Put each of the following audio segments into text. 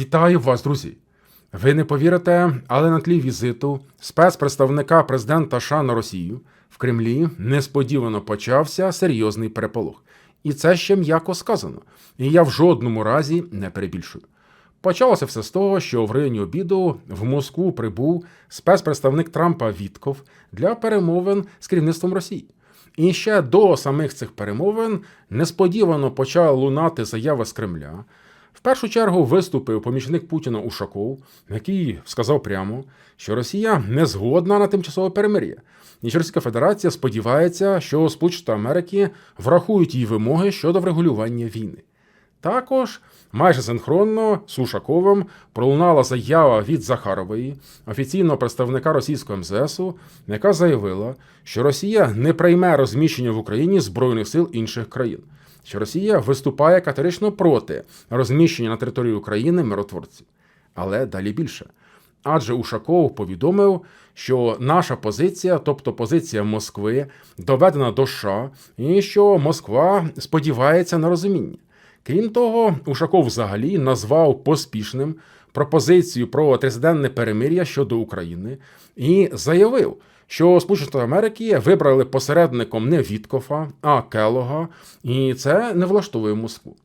Вітаю вас, друзі! Ви не повірите, але на тлі візиту спецпредставника президента США на Росію в Кремлі несподівано почався серйозний переполох. І це ще м'яко сказано. І я в жодному разі не перебільшую. Почалося все з того, що в районі обіду в Москву прибув спецпредставник Трампа Вітков для перемовин з керівництвом Росії. І ще до самих цих перемовин несподівано почала лунати заява з Кремля. В першу чергу виступив помічник Путіна Ушаков, який сказав прямо, що Росія не згодна на тимчасове перемир'я. І Російська Федерація сподівається, що Сполучені Америки врахують її вимоги щодо врегулювання війни. Також майже синхронно з Ушаковим пролунала заява від Захарової, офіційного представника російського МЗСу, яка заявила, що Росія не прийме розміщення в Україні збройних сил інших країн, що Росія виступає категорично проти розміщення на території України миротворців. Але далі більше. Адже Ушаков повідомив, що наша позиція, тобто позиція Москви, доведена до США, і що Москва сподівається на розуміння. Крім того, Ушаков взагалі назвав поспішним пропозицію про тридцятиденне перемир'я щодо України і заявив, що Сполучені Штати Америки вибрали посередником не Віткофа, а Келога, і це не влаштовує Москву.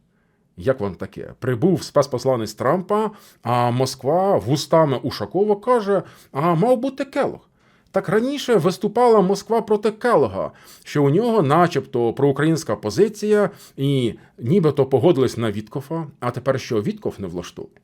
Як вам таке? Прибув спецпосланець Трампа, а Москва вустами Ушакова каже: а мав бути Келог. Так раніше виступала Москва проти Келога, що у нього, начебто, проукраїнська позиція, і нібито погодились на Віткофа, а тепер що Вітков не влаштовує.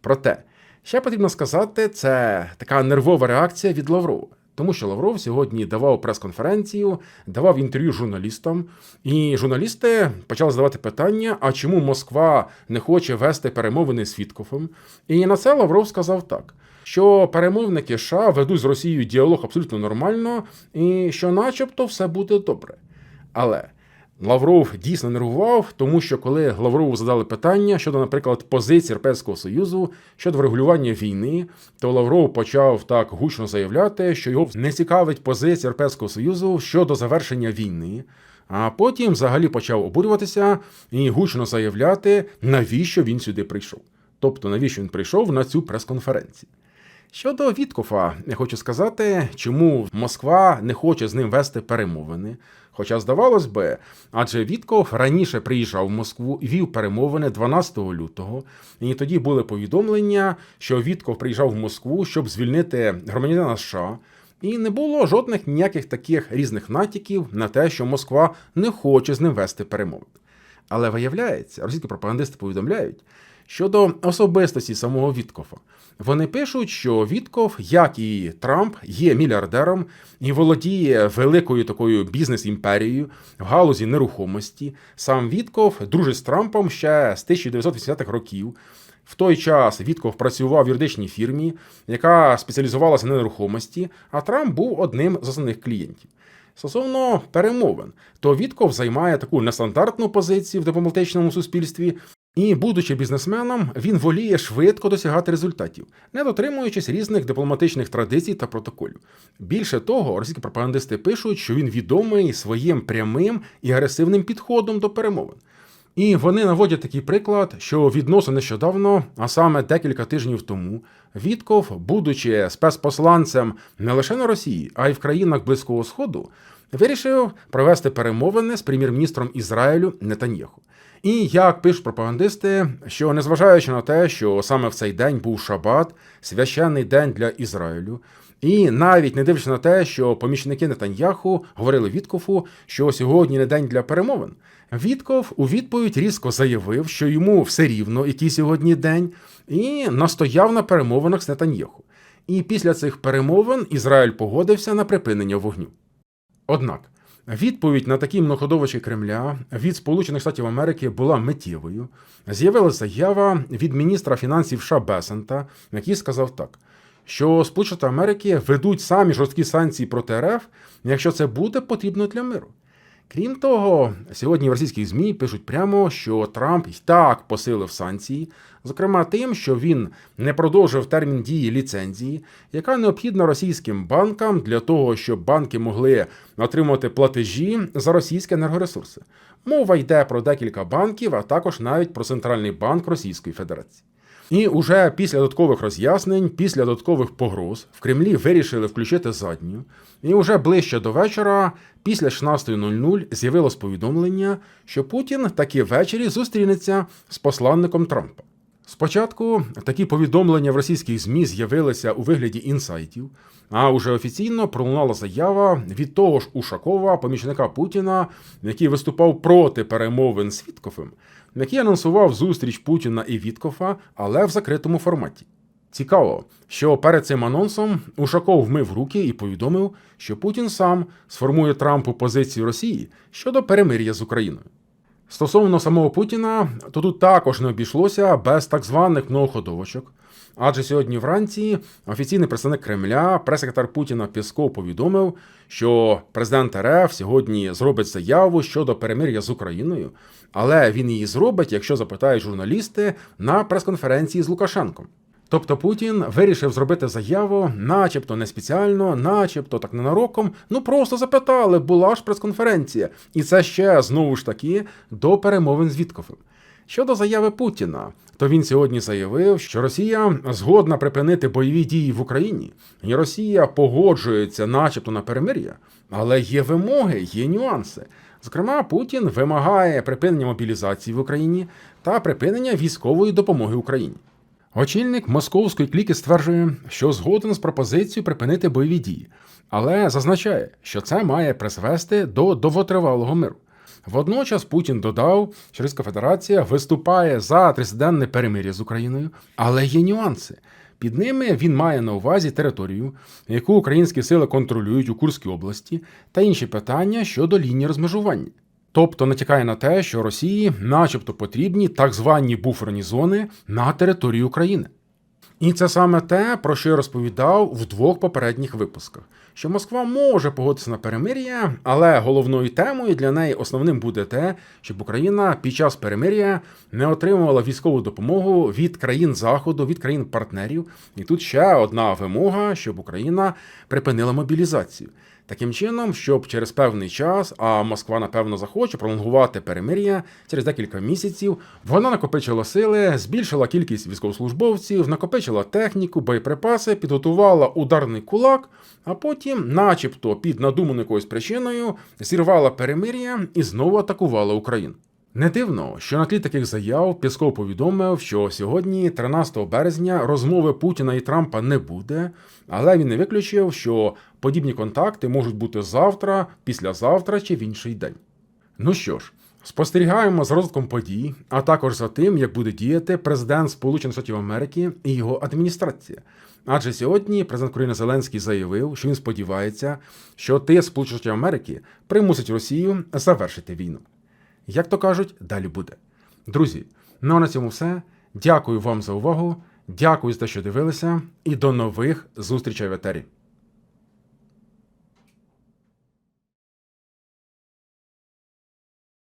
Проте, ще потрібно сказати, це така нервова реакція від Лаврова. Тому що Лавров сьогодні давав прес-конференцію, давав інтерв'ю журналістам, і журналісти почали задавати питання: а чому Москва не хоче вести перемовини з Віткофом? І на це Лавров сказав так: що перемовники США ведуть з Росією діалог абсолютно нормально, і що, начебто, все буде добре. Але Лавров дійсно нервував, тому що коли Лаврову задали питання щодо, наприклад, позиції Європейського Союзу щодо врегулювання війни, то Лавров почав так гучно заявляти, що його не цікавить позиція Європейського Союзу щодо завершення війни. А потім взагалі почав обурюватися і гучно заявляти, навіщо він сюди прийшов. Тобто, навіщо він прийшов на цю прес-конференцію. Щодо Віткофа, я хочу сказати, чому Москва не хоче з ним вести перемовини. Хоча, здавалось би, адже Вітков раніше приїжджав в Москву і вів перемовини 12 лютого, і тоді були повідомлення, що Вітков приїжджав в Москву, щоб звільнити громадянина США. І не було жодних ніяких таких різних натяків на те, що Москва не хоче з ним вести перемовини. Але виявляється, російські пропагандисти повідомляють щодо особистості самого Віткофа. Вони пишуть, що Вітков, як і Трамп, є мільярдером і володіє великою такою бізнес-імперією в галузі нерухомості. Сам Вітков дружить з Трампом ще з 1980-х років. В той час Вітков працював в юридичній фірмі, яка спеціалізувалася на нерухомості, а Трамп був одним з основних клієнтів. Стосовно перемовин, то Вітков займає таку нестандартну позицію в дипломатичному суспільстві, і, будучи бізнесменом, він воліє швидко досягати результатів, не дотримуючись різних дипломатичних традицій та протоколів. Більше того, російські пропагандисти пишуть, що він відомий своїм прямим і агресивним підходом до перемовин. І вони наводять такий приклад, що відносно нещодавно, а саме декілька тижнів тому, Вітков, будучи спецпосланцем не лише на Росії, а й в країнах Близького Сходу, вирішив провести перемовини з прем'єр-міністром Ізраїлю Нетаньяху. І як пишуть пропагандисти, що незважаючи на те, що саме в цей день був шабат, священний день для Ізраїлю, і навіть не дивлячись на те, що помічники Нетаньяху говорили Віткофу, що сьогодні не день для перемовин. Вітков у відповідь різко заявив, що йому все рівно, який сьогодні день, і настояв на перемовинах з Нетаньяху. І після цих перемовин Ізраїль погодився на припинення вогню. Однак відповідь на такі многоходовичі Кремля від Сполучених Штатів Америки була миттєвою. З'явилася заява від міністра фінансів США Бесента, який сказав так. Що Сполучені Штати Америки ведуть самі жорсткі санкції проти РФ, якщо це буде потрібно для миру. Крім того, сьогодні в російських ЗМІ пишуть прямо, що Трамп і так посилив санкції, зокрема тим, що він не продовжив термін дії ліцензії, яка необхідна російським банкам для того, щоб банки могли отримати платежі за російські енергоресурси. Мова йде про декілька банків, а також навіть про центральний банк Російської Федерації. І уже після додаткових роз'яснень, після додаткових погроз в Кремлі вирішили включити задню. І уже ближче до вечора, після 16.00, з'явилось повідомлення, що Путін таки ввечері зустрінеться з посланником Трампа. Спочатку такі повідомлення в російських ЗМІ з'явилися у вигляді інсайтів, а уже офіційно пролунала заява від того ж Ушакова, помічника Путіна, який виступав проти перемовин з Віткофем, який анонсував зустріч Путіна і Віткофа, але в закритому форматі. Цікаво, що перед цим анонсом Ушаков вмив руки і повідомив, що Путін сам сформує Трампу позицію Росії щодо перемир'я з Україною. Стосовно самого Путіна, то тут також не обійшлося без так званих многоходовочок. Адже сьогодні вранці офіційний представник Кремля, прес-секретар Путіна Пісков повідомив, що президент РФ сьогодні зробить заяву щодо перемир'я з Україною, але він її зробить, якщо запитають журналісти на прес-конференції з Лукашенком. Тобто Путін вирішив зробити заяву, начебто не спеціально, начебто так ненароком. Ну просто запитали, була ж прес-конференція. І це ще знову ж таки до перемовин з Віткофем. Щодо заяви Путіна, то він сьогодні заявив, що Росія згодна припинити бойові дії в Україні, і Росія погоджується, начебто, на перемир'я, але є вимоги, є нюанси. Зокрема, Путін вимагає припинення мобілізації в Україні та припинення військової допомоги Україні. Очільник московської кліки стверджує, що згоден з пропозицією припинити бойові дії, але зазначає, що це має призвести до довготривалого миру. Водночас Путін додав, що Російська Федерація виступає за тридцятиденне перемир'я з Україною, але є нюанси. Під ними він має на увазі територію, яку українські сили контролюють у Курській області, та інші питання щодо лінії розмежування. Тобто натякає на те, що Росії, начебто, потрібні так звані буферні зони на території України. І це саме те, про що я розповідав в двох попередніх випусках: що Москва може погодитися на перемир'я, але головною темою для неї основним буде те, щоб Україна під час перемир'я не отримувала військову допомогу від країн Заходу, від країн-партнерів. І тут ще одна вимога, щоб Україна припинила мобілізацію. Таким чином, щоб через певний час, а Москва, напевно, захоче пролонгувати перемир'я через декілька місяців, вона накопичила сили, збільшила кількість військовослужбовців, накопичила техніку, боєприпаси, підготувала ударний кулак, а потім, начебто, під надуманою якоюсь причиною, зірвала перемир'я і знову атакувала Україну. Не дивно, що на тлі таких заяв Пісков повідомив, що сьогодні, 13 березня, розмови Путіна і Трампа не буде, але він не виключив, що подібні контакти можуть бути завтра, післязавтра чи в інший день. Ну що ж, спостерігаємо за розвитком подій, а також за тим, як буде діяти президент Сполучених Штатів Америки і його адміністрація. Адже сьогодні президент України Зеленський заявив, що він сподівається, що тиск Сполучених Штатів Америки примусить Росію завершити війну. Як то кажуть, далі буде. Друзі, ну а на цьому все. Дякую вам за увагу. Дякую за те, що дивилися, і до нових зустрічей в етері.